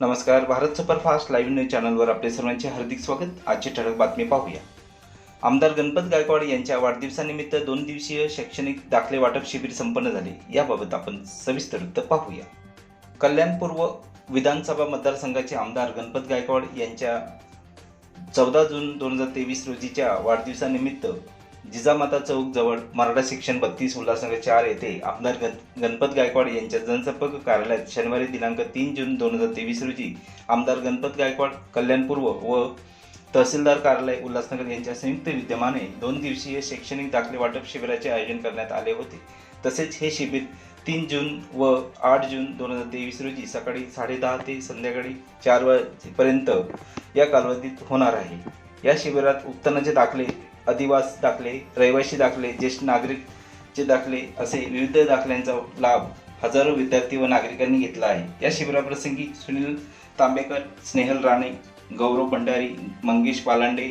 नमस्कार Bharat superfast live news चॅनलवर आपले सर्वांचे हार्दिक स्वागत. आजची ठळक बातमी पाहूया. आमदार गणपत गायकवाड यांच्या वाढदिवसानिमित्त दोन दिवसीय शैक्षणिक दाखले वाटप शिबिर संपन्न झाले. याबाबत आपण सविस्तर वृत्त पाहूया. कल्याण पूर्व विधानसभा मतदारसंघाचे आमदार गणपत गायकवाड यांच्या चौदा जून दोन हजार तेवीस रोजीच्या वाढदिवसानिमित्त जिजामाता चौक जवळ मराठा शिक्षण बत्तीस उल्हासनगर चार येथे आमदार गण गणपत गायकवाड यांच्या जनसंपर्क कार्यालयात शनिवारी दिनांक तीन जून दोन हजार तेवीस रोजी आमदार गणपत गायकवाड कल्याणपूर्व व तहसीलदार कार्यालय उल्हासनगर यांच्या संयुक्त विद्यमाने दोन दिवसीय शैक्षणिक दाखले वाटप शिबिराचे आयोजन करण्यात आले होते. तसेच हे शिबिर तीन जून व आठ जून दोन हजार तेवीस रोजी सकाळी साडेदहा ते संध्याकाळी चार वाजेपर्यंत या कालावधीत होणार आहे. या शिबिरात उत्पन्नाचे दाखले अधिवास दाखले रहिवासी दाखले ज्येष्ठ नागरिकचे दाखले असे विविध दाखल्यांचा लाभ हजारो विद्यार्थी व नागरिकांनी घेतला आहे. या शिबिराप्रसंगी सुनील तांबेकर स्नेहल राणे गौरव भंडारी मंगेश पालांडे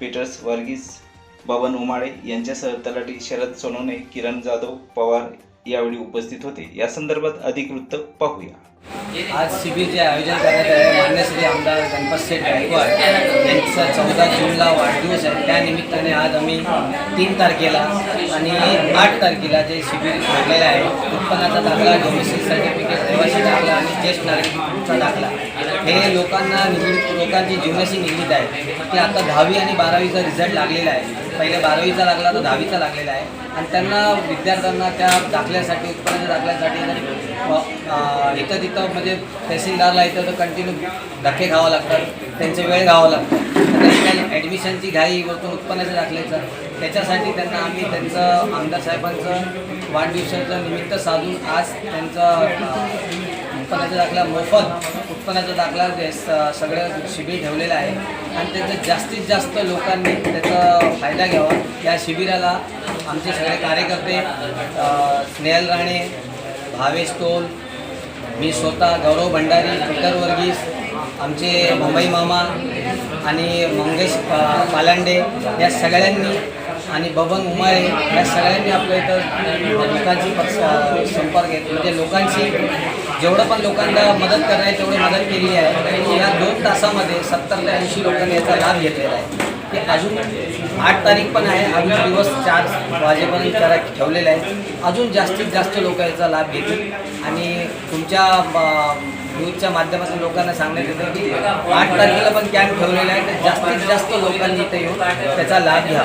पीटर्स वर्गीस बबन उमाळे यांच्यासह तलाठी शरद सोनवणे किरण जाधव पवार यावेळी उपस्थित होते. या संदर्भात अधिक वृत्त पाहूया. आज शिबिरचे आयोजन करण्यात आले. मान्य श्री आमदार गणपत शेठ गायकवाड यांचा चौदा जूनला वाढदिवस आहे. त्या निमित्ताने आज आम्ही तीन तारखेला आणि आठ तारखेला जे शिबिर भरलेलं आहे उत्पन्नाचा दाखला डोमेस्टिक सर्टिफिकेट रहिवासी दाखला आणि ज्येष्ठ नागरिकचा दाखला हे लोकांना निगडीत लोकांची जीवनाशी निगडीत आहे. ते आता दहावी आणि बारावीचा रिझल्ट लागलेला आहे. पहिले बारावीचा लागला तर दहावीचा लागलेला आहे. आणि त्यांना विद्यार्थ्यांना त्या दाखल्यासाठी उत्पन्नाच्या दाखल्यासाठी इथं तिथं म्हणजे तहसीलदारला इथं तर कंटिन्यू धक्के घ्यावं लागतात. त्यांचे वेळ घ्यावं लागतं. त्यांनी ॲडमिशनची घाई वरतून उत्पन्नाच्या दाखल्याचं त्याच्यासाठी त्यांना आम्ही त्यांचं आमदार साहेबांचं वाढदिवसाचं निमित्त साधून आज त्यांचं उत्पन्नाचा दाखला मोफत उत्पन्नाचा दाखला सगळं शिबिर ठेवलेलं आहे. आणि त्याचं जास्तीत जास्त लोकांनी त्याचा फायदा घ्यावा. या शिबिराला आमचे सगळे कार्यकर्ते स्नेहल राणे भावेश टोल मी स्वतः गौरव भंडारी पीटर वर्गीस आमचे मुंबई मामा आणि मंगेश पालांडे या सगळ्यांनी आणि बबन उमाळे या सगळ्यांनी आपल्या इथं लोकांची पक्ष संपर्क आहेत म्हणजे लोकांची जेवढं पण लोकांना मदत करणार आहे तेवढी मदत केली आहे या दोन तासामध्ये सत्तर ते ऐंशी लोकांनी याचा लाभ घेतलेला आहे. अजून आठ तारीख पण आहे. अजून दिवस चार वाजेपर्यंत करा ठेवलेले आहे. अजून जास्तीत जास्त लोक याचा लाभ घेतील. आणि तुमच्या न्यूजच्या माध्यमातून लोकांना सांगण्यात येतं की आठ तारखेला पण कॅम्प ठेवलेला आहे. तर जास्तीत जास्त लोकांनी इथे येऊन त्याचा लाभ घ्या